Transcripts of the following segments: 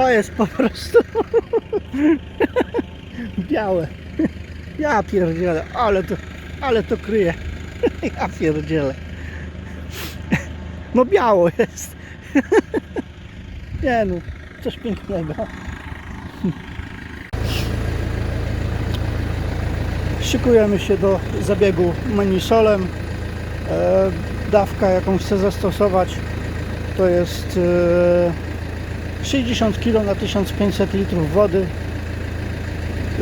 To jest po prostu białe. Ja pierdzielę, ale to, ale to kryje. Ja pierdzielę. No biało jest. Nie no, coś pięknego. Szykujemy się do zabiegu manisolem. E, dawka jaką chcę zastosować to jest e, 60 kg na 1500 litrów wody.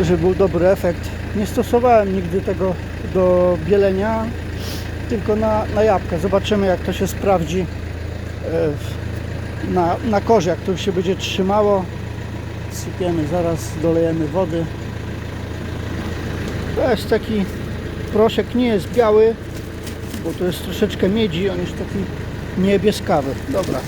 Żeby był dobry efekt. Nie stosowałem nigdy tego do bielenia tylko na, na jabłka. Zobaczymy jak to się sprawdzi e, na, na korze jak to się będzie trzymało. Sypiemy zaraz dolejemy wody. To jest taki proszek nie jest biały bo to jest troszeczkę miedzi on jest taki niebieskawy. Dobra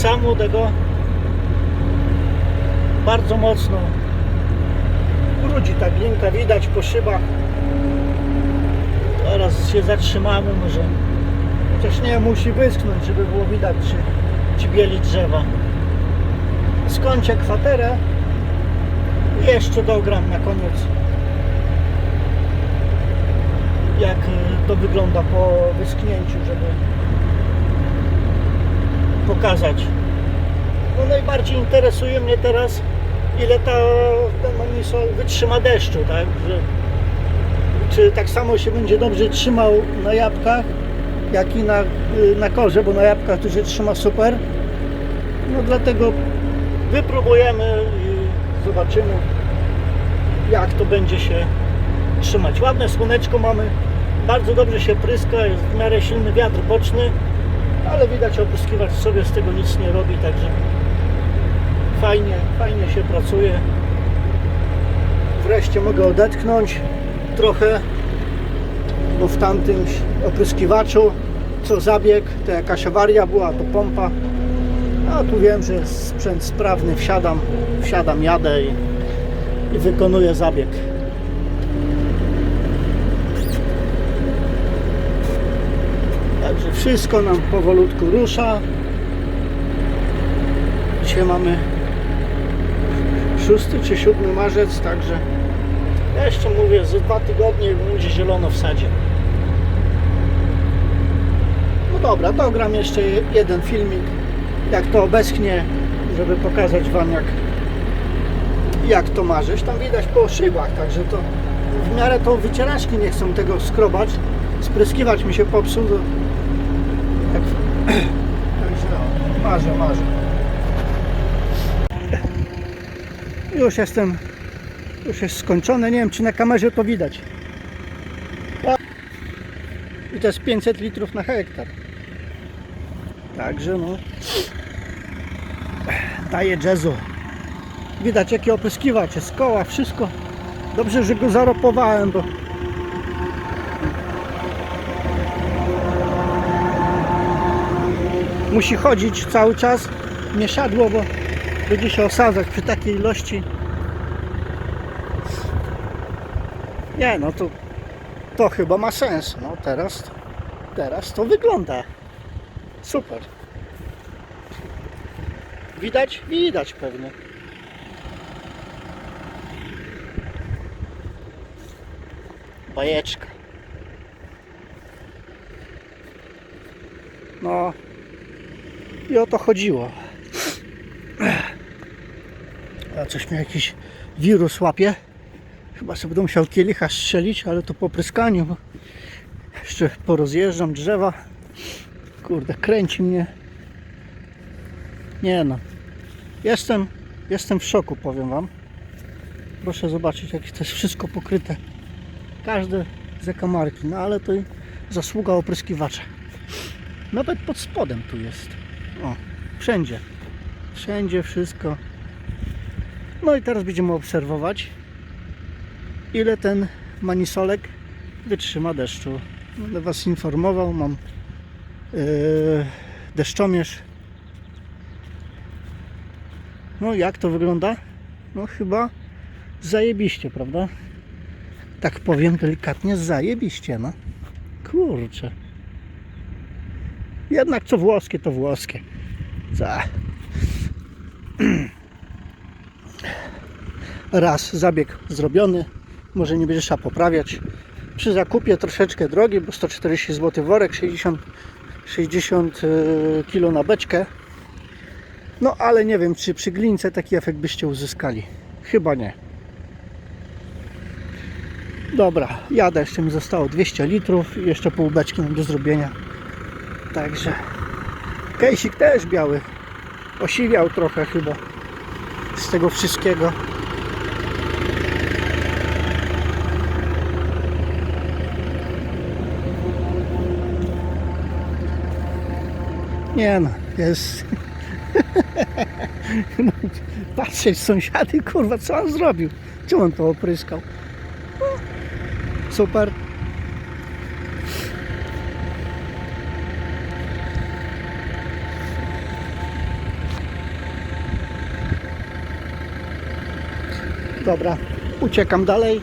Prince'a młodego. Bardzo mocno. Brudzi ta glinka widać po szybach. Teraz się zatrzymamy może. Chociaż nie musi wyschnąć żeby było widać czy, czy bieli drzewa. Skończę kwaterę jeszcze dogram na koniec. Jak y, to wygląda po wyschnięciu, żeby pokazać. No najbardziej interesuje mnie teraz, ile ta, ten manisol wytrzyma deszczu, tak? Że, czy tak samo się będzie dobrze trzymał na jabłkach, jak i na, y, na korze, bo na jabłkach to się trzyma super. No dlatego wypróbujemy i zobaczymy, jak to będzie się trzymać. Ładne słoneczko mamy, bardzo dobrze się pryska, jest w miarę silny wiatr boczny, ale widać opryskiwacz sobie z tego nic nie robi, także fajnie, fajnie się pracuje. Wreszcie mogę odetchnąć trochę, bo w tamtym opryskiwaczu co zabieg, to jakaś awaria była, to pompa. A tu wiem, że jest sprzęt sprawny, wsiadam, wsiadam, jadę i, i wykonuję zabieg. Także wszystko nam powolutku rusza. Dzisiaj mamy 6 czy 7 marzec, także ja jeszcze mówię, za dwa tygodnie będzie zielono w sadzie. No dobra, to gram jeszcze jeden filmik, jak to obeschnie, żeby pokazać Wam jak, jak to marzyć. Tam widać po szybach, także to w miarę to wycieraczki nie chcą tego skrobać. Spryskiwać mi się popsuł, marzę, marzę. Już jestem, już jest skończone. Nie wiem, czy na kamerze to widać. I to jest 500 litrów na hektar. Także no, daje jazzu. Widać, jakie opryskiwać jest, koła, wszystko. Dobrze, że go zaropowałem, bo musi chodzić cały czas mieszadło, bo będzie się osadzać przy takiej ilości. Nie, no to, to chyba ma sens. No teraz, teraz to wygląda super. Widać? Widać pewnie. Bajeczka. No, i o to chodziło. A coś mnie jakiś wirus łapie. Chyba sobie będę musiał kielicha strzelić, ale to po pryskaniu. Jeszcze porozjeżdżam drzewa. Kurde, kręci mnie. Nie no. Jestem Jestem w szoku, powiem Wam. Proszę zobaczyć, jak to jest wszystko pokryte. Każde zakamarki, no ale to zasługa opryskiwacza. Nawet pod spodem tu jest. O, wszędzie. Wszędzie wszystko. No i teraz będziemy obserwować, ile ten manisolek wytrzyma deszczu. Będę Was informował, mam yy, deszczomierz. No jak to wygląda? No chyba zajebiście, prawda? Tak powiem delikatnie, zajebiście, no. Kurczę. Jednak co włoskie, to włoskie. Za. Raz zabieg zrobiony, może nie będzie trzeba poprawiać. Przy zakupie troszeczkę drogi, bo 140 zł worek, 60, 60 kg na beczkę. No ale nie wiem, czy przy glince taki efekt byście uzyskali. Chyba nie. Dobra, jadę, jeszcze mi zostało 200 litrów i jeszcze pół beczki mam do zrobienia. Także kejsik też biały. Osiwiał trochę chyba z tego wszystkiego. Nie no, jest... no, patrzeć sąsiady, kurwa, co on zrobił? Czemu on to opryskał? Super. Dobra, uciekam dalej.